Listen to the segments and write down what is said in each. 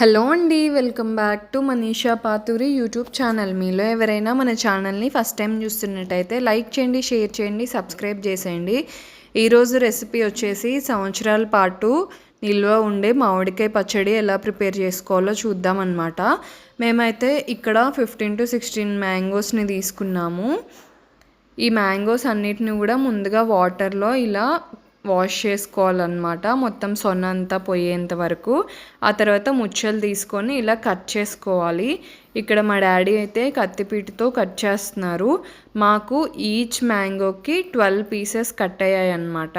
Hello అండి welcome back to Manisha Paturi YouTube channel. మీలో ఎవరైనా మన ఛానల్ని ఫస్ట్ టైం చూస్తున్నట్టయితే లైక్ చేయండి షేర్ చేయండి సబ్స్క్రైబ్ చేసేయండి. ఈరోజు రెసిపీ వచ్చేసి సంవత్సరాల పాటు నిల్వ ఉండే మామిడికాయ పచ్చడి ఎలా ప్రిపేర్ చేసుకోవాలో చూద్దామన్నమాట. మేమైతే ఇక్కడ ఫిఫ్టీన్ టు సిక్స్టీన్ మ్యాంగోస్ని తీసుకున్నాము. ఈ మ్యాంగోస్ అన్నిటిని కూడా ముందుగా వాటర్లో ఇలా వాష్ చేసుకోవాలన్నమాట. మొత్తం సొన్న అంతా పోయేంత వరకు. ఆ తర్వాత ముచ్చలు తీసుకొని ఇలా కట్ చేసుకోవాలి. ఇక్కడ మా డాడీ అయితే కత్తిపీటతో కట్ చేస్తున్నారు. మాకు ఈచ్ మ్యాంగోకి ట్వెల్వ్ పీసెస్ కట్ అయ్యాయి అన్నమాట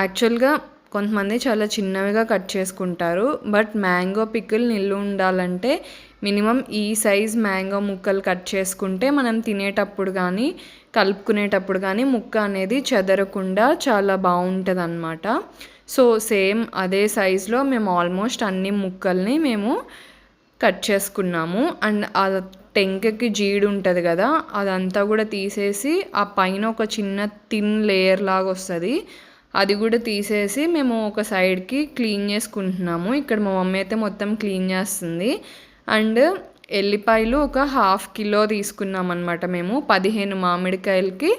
యాక్చువల్గా కొంతమంది చాలా చిన్నవిగా కట్ చేసుకుంటారు. బట్ మ్యాంగో పికిల్ నిల్వ ఉండాలంటే మినిమం ఈ సైజ్ మ్యాంగో ముక్కలు కట్ చేసుకుంటే మనం తినేటప్పుడు కానీ కలుపుకునేటప్పుడు కానీ ముక్క అనేది చెదరకుండా చాలా బాగుంటుంది అనమాట సో సేమ్ అదే సైజులో మేము ఆల్మోస్ట్ అన్ని ముక్కల్ని మేము కట్ చేసుకున్నాము. అండ్ ఆ టెంకకి జీడు ఉంటుంది కదా అదంతా కూడా తీసేసి ఆ పైన ఒక చిన్న థిన్ లేయర్ లాగా వస్తుంది. అది కూడా తీసేసి మేము ఒక సైడ్కి క్లీన్ చేసుకుంటున్నాము. ఇక్కడ మా మమ్మీ అయితే మొత్తం క్లీన్ చేస్తుంది. అండ్ ఎల్లిపాయలు ఒక హాఫ్ కిలో తీసుకున్నాం అనమాట మేము. పదిహేను మామిడికాయలకి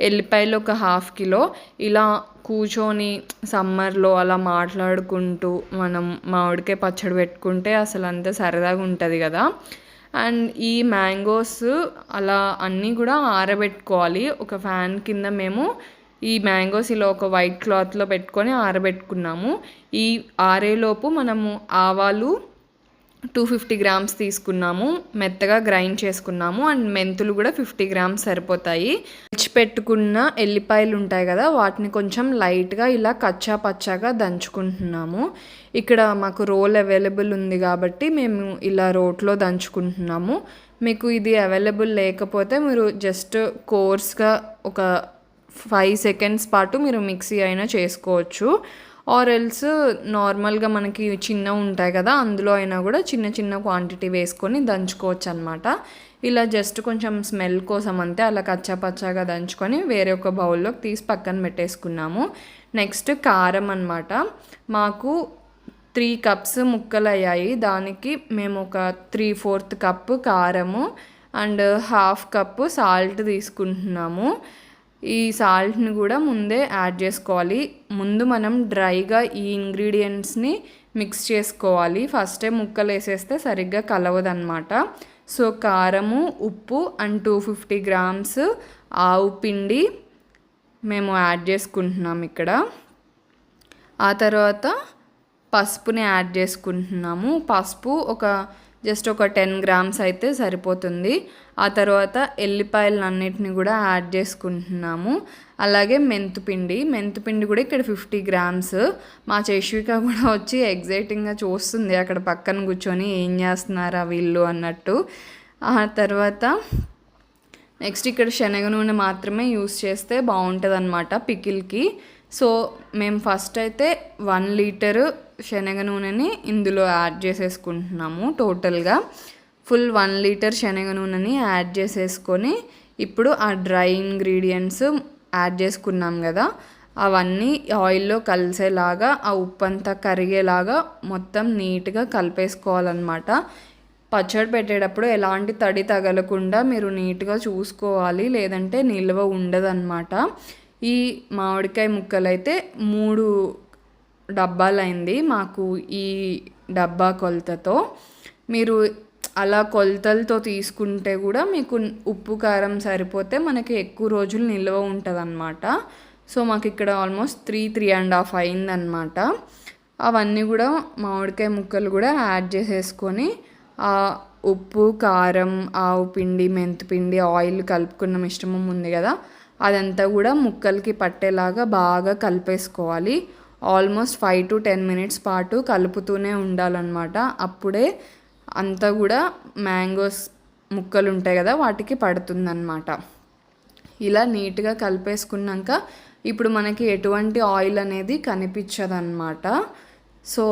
ఎల్లిపాయలు ఒక హాఫ్ కిలో. ఇలా కూర్చొని సమ్మర్లో అలా మాట్లాడుకుంటూ మనం మామిడికాయ పచ్చడి పెట్టుకుంటే అసలు అంత సరదాగా ఉంటుంది కదా. అండ్ ఈ మ్యాంగోస్ అలా అన్నీ కూడా ఆరబెట్టుకోవాలి. ఒక ఫ్యాన్ కింద మేము ఈ మ్యాంగోస్ ఇలా ఒక వైట్ క్లాత్లో పెట్టుకొని ఆరబెట్టుకున్నాము. ఈ ఆరేలోపు మనము ఆవాలు టూ ఫిఫ్టీ గ్రామ్స్ తీసుకున్నాము మెత్తగా గ్రైండ్ చేసుకున్నాము అండ్ మెంతులు కూడా ఫిఫ్టీ గ్రామ్స్ సరిపోతాయి. పెట్టుకున్న ఎల్లిపాయలు ఉంటాయి కదా వాటిని కొంచెం లైట్గా ఇలా కచ్చా పచ్చాగా దంచుకుంటున్నాము. ఇక్కడ మాకు రోల్ అవైలబుల్ ఉంది కాబట్టి మేము ఇలా రోట్లో దంచుకుంటున్నాము. మీకు ఇది అవైలబుల్ లేకపోతే మీరు జస్ట్ కోర్స్గా ఒక ఫైవ్ సెకండ్స్ పాటు మీరు మిక్సీ అయినా చేసుకోవచ్చు. ఆర్ ఎల్స్ నార్మల్గా మనకి చిన్న ఉంటాయి కదా అందులో అయినా కూడా చిన్న చిన్న క్వాంటిటీ వేసుకొని దంచుకోవచ్చు అనమాట ఇలా జస్ట్ కొంచెం స్మెల్ కోసం అంతే అలా కచ్చాపచ్చాగా దంచుకొని వేరే ఒక బౌల్లోకి తీసి పక్కన పెట్టేసుకున్నాము. నెక్స్ట్ కారం అనమాట మాకు త్రీ కప్స్ ముక్కలు అయ్యాయి దానికి మేము ఒక త్రీ ఫోర్త్ కప్పు కారము అండ్ హాఫ్ కప్పు సాల్ట్ తీసుకుంటున్నాము. ఈ సాల్ట్ని కూడా ముందే యాడ్ చేసుకోవాలి. ముందు మనం డ్రైగా ఈ ఇంగ్రీడియంట్స్ని మిక్స్ చేసుకోవాలి. ఫస్టే ముక్కలు వేసేస్తే సరిగ్గా కలవదన్నమాట. సో కారము ఉప్పు అండ్ టూ ఫిఫ్టీ గ్రామ్స్ ఆవు పిండి మేము యాడ్ చేసుకుంటున్నాం ఇక్కడ. ఆ తర్వాత పసుపుని యాడ్ చేసుకుంటున్నాము. పసుపు ఒక జస్ట్ ఒక టెన్ గ్రామ్స్ అయితే సరిపోతుంది. ఆ తర్వాత ఎల్లిపాయలన్నిటిని కూడా యాడ్ చేసుకుంటున్నాము. అలాగే మెంతుపిండి మెంతుపిండి కూడా ఇక్కడ ఫిఫ్టీ గ్రామ్స్. మా చేష్విక కూడా వచ్చి ఎగ్జైటింగ్గా చూస్తుంది అక్కడ పక్కన కూర్చొని ఏం చేస్తున్నారా వీళ్ళు అన్నట్టు. ఆ తర్వాత నెక్స్ట్ ఇక్కడ శనగ నూనె మాత్రమే యూస్ చేస్తే బాగుంటుంది అనమాట పికిల్కి. సో మేము ఫస్ట్ అయితే వన్ లీటరు శనగ నూనెని ఇందులో యాడ్ చేసేసుకుంటున్నాము టోటల్గా. ఫుల్ వన్ లీటర్ శనగ నూనెని యాడ్ చేసేసుకొని ఇప్పుడు ఆ డ్రై ఇంగ్రీడియంట్స్ యాడ్ చేసుకున్నాం కదా అవన్నీ ఆయిల్లో కలిసేలాగా ఆ ఉప్పు అంతా కరిగేలాగా మొత్తం నీట్గా కలిపేసుకోవాలన్నమాట. పచ్చడి పెట్టేటప్పుడు ఎలాంటి తడి తగలకుండా మీరు నీట్గా చూసుకోవాలి లేదంటే నిల్వ ఉండదన్నమాట. ఈ మామిడికాయ ముక్కలైతే మూడు డబ్బాలైంది మాకు ఈ డబ్బా కొలతతో. మీరు అలా కొలతలతో తీసుకుంటే కూడా మీకు ఉప్పు కారం సరిపోతే మనకి ఎక్కువ రోజులు నిల్వ ఉంటుంది అనమాట సో మాకు ఇక్కడ almost three three and half అయిందనమాట అవన్నీ కూడా మామిడికాయ ముక్కలు కూడా యాడ్ చేసేసుకొని ఆ ఉప్పు కారం ఆవు పిండి మెంతిపిండి ఆయిల్ కలుపుకున్న. మిశ్రమం ఉంది కదా అదంతా కూడా ముక్కలకి పట్టేలాగా బాగా కలిపేసుకోవాలి. Almost five to ten minutes పాటు కలుపుతూనే ఉండాలన్నమాట. అప్పుడే అంతా కూడా మ్యాంగోస్ ముక్కలు ఉంటాయి కదా వాటికి పడుతుందన్నమాట. ఇలా నీట్గా కలిపేసుకున్నాక ఇప్పుడు మనకి ఎటువంటి ఆయిల్ అనేది కనిపించదన్నమాట. సో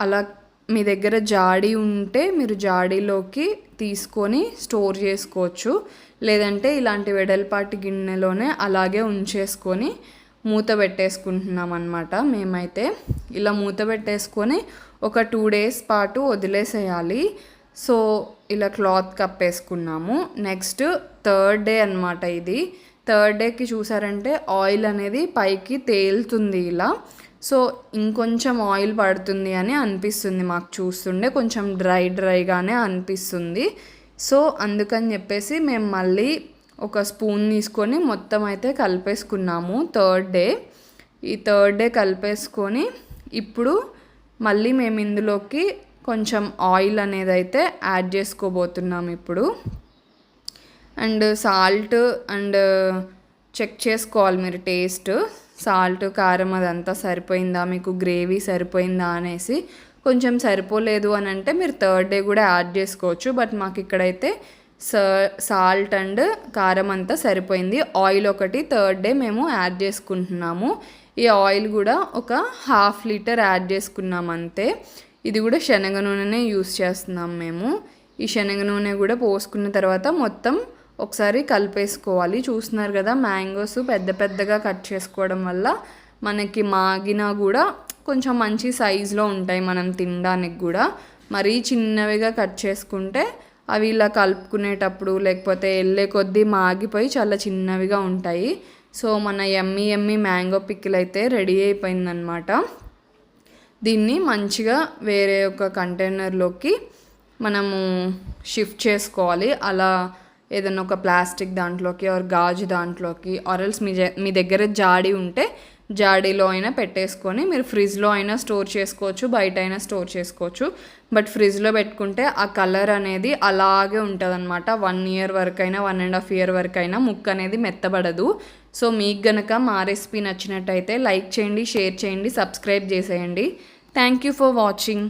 అలా మీ దగ్గర జాడీ ఉంటే మీరు జాడీలోకి తీసుకొని స్టోర్ చేసుకోవచ్చు. లేదంటే ఇలాంటి వెడల్పాటి గిన్నెలోనే అలాగే ఉంచేసుకొని మూత పెట్టేసుకుంటున్నాం అనమాట మేమైతే ఇలా మూత పెట్టేసుకొని ఒక టూ డేస్ పాటు వదిలేసేయాలి. సో ఇలా క్లాత్ కప్పేసుకున్నాము. నెక్స్ట్ థర్డ్ డే అనమాట ఇది. థర్డ్ డేకి చూసారంటే ఆయిల్ అనేది పైకి తేలుతుంది ఇలా. సో ఇంకొంచెం ఆయిల్ పడుతుంది అని అనిపిస్తుంది మాకు చూస్తుండే కొంచెం డ్రై డ్రైగానే అనిపిస్తుంది. సో అందుకని చెప్పేసి మేము మళ్ళీ ఒక స్పూన్ తీసుకొని మొత్తం అయితే కలిపేసుకున్నాము థర్డ్ డే. ఈ థర్డ్ డే కలిపేసుకొని ఇప్పుడు మళ్ళీ మేము ఇందులోకి కొంచెం ఆయిల్ అనేది అయితే యాడ్ చేసుకోబోతున్నాం ఇప్పుడు. అండ్ సాల్ట్ అండ్ చెక్ చేసుకోవాలి మీరు టేస్ట్. సాల్ట్ కారం అదంతా సరిపోయిందా? మీకు గ్రేవీ సరిపోయిందా అనేసి కొంచెం సరిపోలేదు అని అంటే మీరు థర్డ్ డే కూడా యాడ్ చేసుకోవచ్చు. బట్ మాకు ఇక్కడైతే సాల్ట్ అండ్ కారం అంతా సరిపోయింది. ఆయిల్ ఒకటి థర్డ్ డే మేము యాడ్ చేసుకుంటున్నాము. ఈ ఆయిల్ కూడా ఒక హాఫ్ లీటర్ యాడ్ చేసుకున్నాం అంతే. ఇది కూడా శనగ నూనెనే యూస్ చేస్తున్నాం మేము. ఈ శనగ నూనె కూడా పోసుకున్న తర్వాత మొత్తం ఒకసారి కలిపేసుకోవాలి. చూస్తున్నారు కదా మ్యాంగోస్ పెద్ద పెద్దగా కట్ చేసుకోవడం వల్ల మనకి మాగినా కూడా కొంచెం మంచి సైజులో ఉంటాయి మనం తినడానికి కూడా. మరీ చిన్నవిగా కట్ చేసుకుంటే అవి ఇలా కలుపుకునేటప్పుడు లేకపోతే వెళ్ళే కొద్దీ మాగిపోయి చాలా చిన్నవిగా ఉంటాయి. సో మన ఎమ్మి ఎమ్మి మ్యాంగో పిక్కిల్ అయితే రెడీ అయిపోయిందనమాట దీన్ని మంచిగా వేరే ఒక కంటైనర్లోకి మనము షిఫ్ట్ చేసుకోవాలి. అలా ఏదైనా ఒక ప్లాస్టిక్ దాంట్లోకి ఆర్ గాజు దాంట్లోకి ఆరల్స్ మీ మీ దగ్గర జాడి ఉంటే జాడీలో అయినా పెట్టేసుకొని మీరు ఫ్రిడ్జ్లో అయినా స్టోర్ చేసుకోవచ్చు బయట అయినా స్టోర్ చేసుకోవచ్చు. బట్ ఫ్రిడ్జ్లో పెట్టుకుంటే ఆ కలర్ అనేది అలాగే ఉంటుంది అనమాట వన్ ఇయర్ వరకు అయినా వన్ అండ్ హాఫ్ ఇయర్ వరకు అయినా ముక్క అనేది మెత్తబడదు. సో మీకు గనక మా రెసిపీ నచ్చినట్టయితే లైక్ చేయండి షేర్ చేయండి సబ్స్క్రైబ్ చేసేయండి. Thank you for watching